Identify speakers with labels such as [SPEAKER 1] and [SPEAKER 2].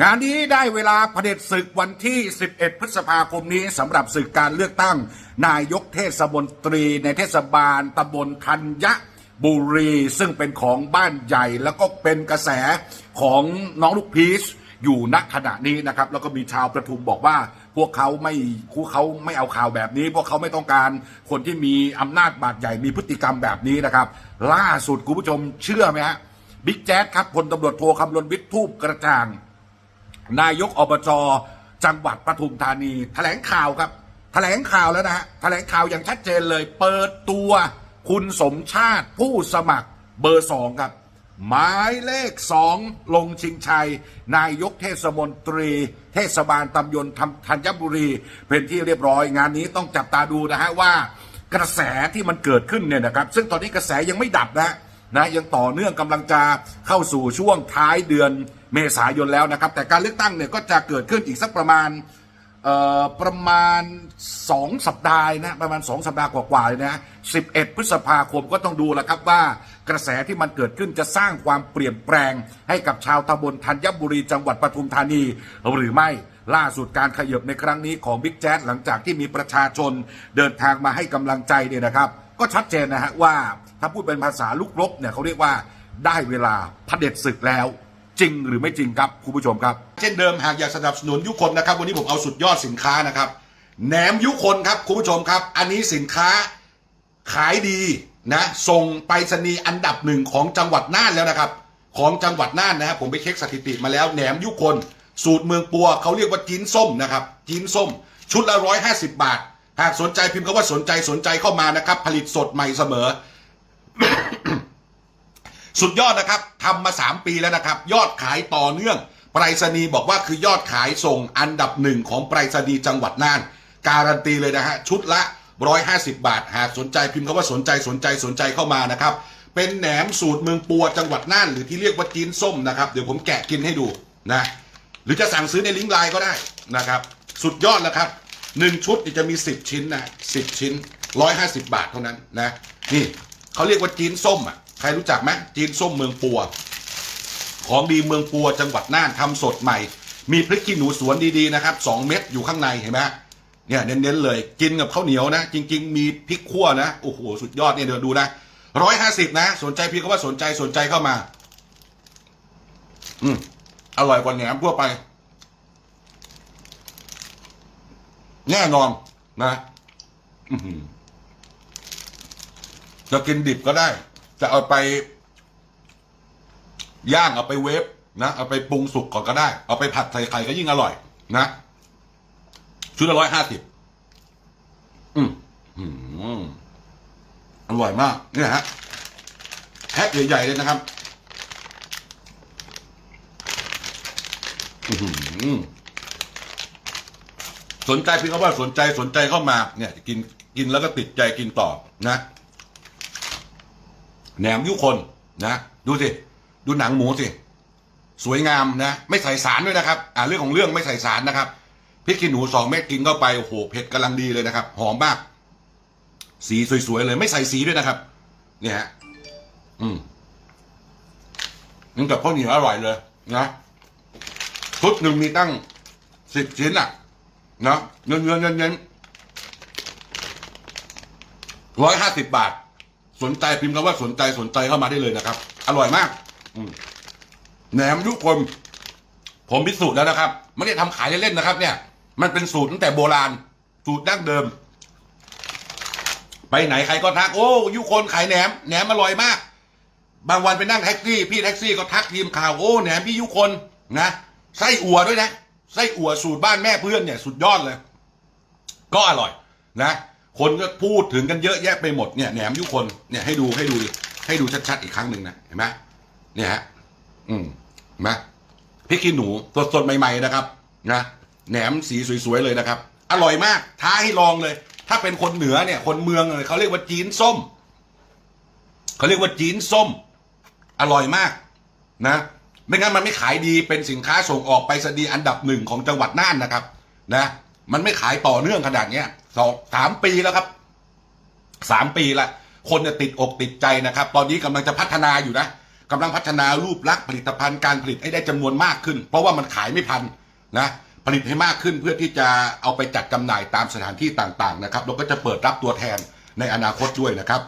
[SPEAKER 1] งานนี้ได้เวลาเผด็จศึกวันที่ 11 พฤษภาคมนี้สำหรับศึกการเลือกตั้ง นายกเทศมนตรีในเทศบาลตำบลธัญบุรี ซึ่งเป็นของบ้านใหญ่ แล้วก็เป็นกระแสของน้องลูกพีชอยู่ณขณะนี้นะครับ แล้วก็มีชาวประทุมบอกว่า พวกเขาไม่พวกเขาไม่เอาข่าวแบบนี้ พวกเขาไม่ต้องการคนที่มีอำนาจบาดใหญ่มีพฤติกรรมแบบนี้นะครับ ล่าสุดคุณผู้ชมเชื่อไหมฮะบิ๊กแจ๊ดครับพลตำรวจโทคำรณวิทย์ทูปกระจ่าง นายกอบจจังหวัดปทุมธานี แถลงข่าวครับ แถลงข่าวแล้วนะฮะแถลงข่าวอย่างชัดเจนเลย เปิดตัวคุณสมชาติผู้สมัครเบอร์สองครับ หมายเลขสองลงชิงชัย นายกเทศมนตรี เทศบาลตำบลธัญบุรี เป็นที่เรียบร้อยงานนี้ต้องจับตาดูนะฮะว่ากระแสที่มันเกิดขึ้นเนี่ยนะครับ ซึ่งตอนนี้กระแสยังไม่ดับนะ นะยังต่อเนื่องกำลังจะเข้าสู่ช่วงท้ายเดือนเมษายนแล้วนะครับ แต่การเลือกตั้งเนี่ยก็จะเกิดขึ้นอีกสักประมาณประมาณ 2 สัปดาห์นะประมาณ 2 สัปดาห์กว่าๆเลยนะ11 พฤษภาคมก็ต้องดูแล้วครับว่ากระแสที่มันเกิดขึ้นจะสร้างความเปลี่ยนแปลง ให้กับชาวตำบลธัญบุรีจังหวัดปทุมธานี หรือไม่ล่าสุดการขยบในครั้งนี้ของบิ๊กแจ๊ดหลังจากที่มีประชาชนเดินทางมาให้กำลังใจเนี่ยนะครับ ก็ชัดเจนนะฮะว่าถ้าพูดเป็นภาษาลูกรบเนี่ยเขาเรียกว่าได้เวลาพเผด็จศึกแล้ว จริงหรือไม่จริงครับคุณผู้ชมครับ เช่นเดิมหากอยากสนับสนุนยุคนนะครับ วันนี้ผมเอาสุดยอดสินค้านะครับแหนมยุคนครับคุณผู้ชมครับ อันนี้สินค้าขายดีนะส่งไปรษณีย์อันดับหนึ่งของจังหวัดน่านแล้วนะครับ ของจังหวัดน่านนะครับผมไปเช็คสถิติมาแล้วแหนมยุคน สูตรเมืองปัวเขาเรียกว่าจีนส้มนะครับจีนส้ม ชุดละร้อยห้าสิบบาท หากสนใจพิมพ์คำว่าสนใจสนใจเข้ามานะครับ ผลิตสดใหม่เสมอ สุดยอดนะครับทำมา3ปีแล้วนะครับ ยอดขายต่อเนื่องไปรษณีย์บอกว่าคือยอดขายส่งอันดับหนึ่งของไปรษณีย์จังหวัดน่าน การันตีเลยนะฮะชุดละ 150 บาท หากสนใจพิมพ์คำว่าสนใจสนใจสนใจเข้ามานะครับ เป็นแหนมสูตรเมืองปัวจังหวัดน่าน หรือที่เรียกว่าจีนส้มนะครับ เดี๋ยวผมแกะกินให้ดูนะ หรือจะสั่งซื้อในลิงก์ไลน์ก็ได้นะครับ สุดยอดแล้วครับ หนึ่งชุดจะมี10ชิ้นนะ10ชิ้น150บาทเท่านั้นนะ นี่เขาเรียกว่าจีนส้มอะใครรู้จักไหมจีนส้มเมืองปัว ของดีเมืองปัวจังหวัดน่านทำสดใหม่ มีพริกขี้หนูสวนดีๆนะครับสองเม็ดอยู่ข้างในเห็นไหมเนี่ยเน้นๆเลยกินกับข้าวเหนียวนะ จริง ๆ มีพริกขั่วนะโอ้โหสุดยอดเนี่ยเดี๋ยวดูนะร้อยห้าสิบนะ สนใจพี่ก็ว่าสนใจสนใจเข้ามา อืมอร่อยกว่าแหนมทั่วไป แน่นอนนะจะกินดิบก็ได้ จะเอาไป ย่างเอาไปเวฟนะเอาไปปรุงสุกก่อนก็ได้ เอาไปผัดใส่ไข่ก็ยิ่งอร่อย นะชุดละร้อยห้าสิบอืมอร่อยมากเนี่ยฮะแพ็คใหญ่ๆเลยนะครับ อื้อหือ สนใจพียงคำว่าสนใจสนใจเข้ามาเนี่ยกินกินแล้วก็ติดใจกินต่อนะแหนมยุคนนะดูสิดูหนังหมูสิสวยงามนะ ไม่ใส่สารด้วยนะครับ อ่าเรื่องของเรื่องไม่ใส่สารนะครับพริกขี้หนูสองเม็ดกินเข้าไปโอ้โหเผ็ดกำลังดีเลยนะครับ หอมมาก สีสวยๆเลย ไม่ใส่สีด้วยนะครับ เนี่ยอืมนี่กับข้าวเหนียวอร่อยเลยนะชุดหนึ่งมีตั้งสิบชิ้นอะ นะเงินเงินเงินเงินร้อยห้าสิบบาท สนใจพิมพ์คำว่าสนใจสนใจเข้ามาได้เลยนะครับ อร่อยมาก อืแหนมยุคนผมพิสูจน์แล้วนะครับไม่ได้ทำขายเล่นๆนะครับ เนี่ย มันเป็นสูตรตั้งแต่โบราณ สูตรดั้งเดิม ไปไหนใครก็ทัก โอ้ยุคนขายแหนมแหนมอร่อยมาก บางวันไปนั่งแท็กซี่ พี่แท็กซี่ก็ทักทีมข่าวโอ้แหนมพี่ยุคนนะไส้อั่วด้วยนะ ไส้อั่วสูตรบ้านแม่เพื่อนเนี่ยสุดยอดเลย ก็อร่อยนะ คนก็พูดถึงกันเยอะแยะไปหมดเนี่ยแหนมยุคนเนี่ยให้ดูให้ดูดิให้ดูชัดๆอีกครั้งหนึ่งนะเห็นไหมเนี่ยฮะอืมเห็นไหมพริกขี้หนูสดๆใหม่ ๆนะครับนะแหนมสีสวยๆเลยนะครับ อร่อยมาก ท้าให้ลองเลย ถ้าเป็นคนเหนือเนี่ย คนเมืองเลยเขาเรียกว่าจีนส้มเขาเรียกว่าจีนส้ม อร่อยมากนะ ไม่งั้นมันไม่ขายดีเป็นสินค้าส่งออกไปสดีอันดับหนึ่งของจังหวัดน่านนะครับนะมันไม่ขายต่อเนื่องขนาดเนี้ยสองสามปีแล้วครับสามปีละคนเนี่ยติดอกติดใจนะครับ ตอนนี้กำลังจะพัฒนาอยู่นะกำลังพัฒนารูปลักษณ์ผลิตภัณฑ์การผลิตให้ได้จำนวนมากขึ้น เพราะว่ามันขายไม่ทันนะผลิตให้มากขึ้นเพื่อที่จะเอาไปจัดจำหน่ายตามสถานที่ต่างๆนะครับแล้วก็จะเปิดรับตัวแทนในอนาคตด้วยนะครับ